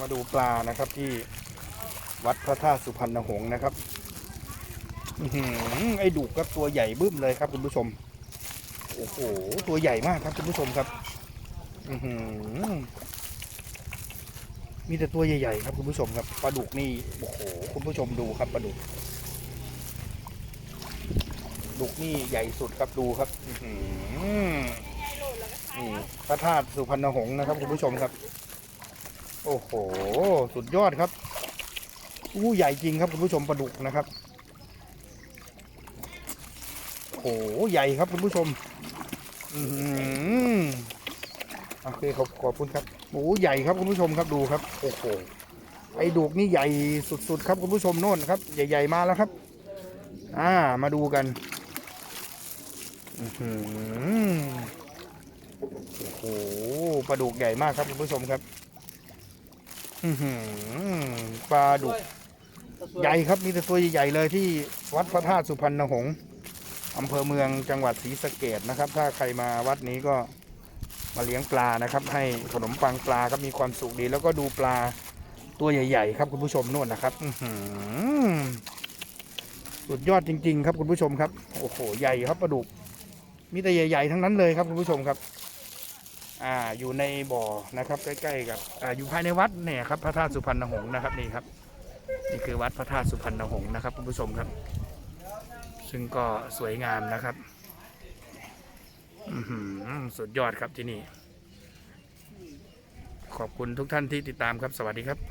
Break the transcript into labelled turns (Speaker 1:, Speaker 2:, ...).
Speaker 1: มาดูปลานะครับที่วัดพระธาตุสุพรรณหงษ์นะครับอไอ้ดุกครับตัวใหญ่บึ้มเลยครับคุณผู้ชม โอ้โห ตัวใหญ่มากครับคุณผู้ชมครับอืมีแต่ตัวใหญ่ๆครับคุณผู้ชมครับปลาดุกนี่โอ้โหคุณผู้ชมดูครับปลาดุกดุกนี่ใหญ่สุดครับดูครับอือหือนี่พระธาตุสุพรรณหงษ์นะครับคุณผู้ชมครับ โอ้โห สุดยอดครับอู้ใหญ่จริงครับคุณผู้ชมปลาดุกนะครับโอ้โหใหญ่ครับคุณผู้ชม อือหือโอเคขอบขอบคุณครับโอ้โหใหญ่ครับคุณผู้ชมครับดูครับโอ้โหไอ้ดุกนี่ใหญ่สุดๆครับคุณผู้ชมโน่นครับ ใหญ่ๆมาแล้วครับ อ่า มาดูกันอือหือโอ้โหปลาดุกใหญ่มากครับคุณผู้ชมครับ อือหือปลาดุกใหญ่ครับมีแต่ตัวใหญ่ๆเลยที่วัดพระธาตุสุพรรณหงษ์อำเภอเมืองจังหวัดศรีสะเกดนะครับ ถ้าใครมาวัดนี้ก็มาเลี้ยงปลานะครับ ให้ขนมปังปลาครับมีความสุขดี แล้วก็ดูปลาตัวใหญ่ ๆ ครับคุณผู้ชมนู่นนะครับอือหือสุดยอดจริง ๆ ครับคุณผู้ชมครับ โอ้โหใหญ่ครับปลาดุกมีแต่ใหญ่ ๆ ทั้งนั้นเลยครับคุณผู้ชมครับ อ่าอยู่ในบ่อนะครับใกล้ๆกับอ่าอยู่ภายในวัดเนี่ยครับพระธาตุสุพรรณหงษ์นะครับนี่ครับ นี่คือวัดพระธาตุสุพรรณหงษ์นะครับคุณผู้ชมครับ ซึ่งก็สวยงามนะครับอืมสุดยอดครับที่นี่ ขอบคุณทุกท่านที่ติดตามครับสวัสดีครับ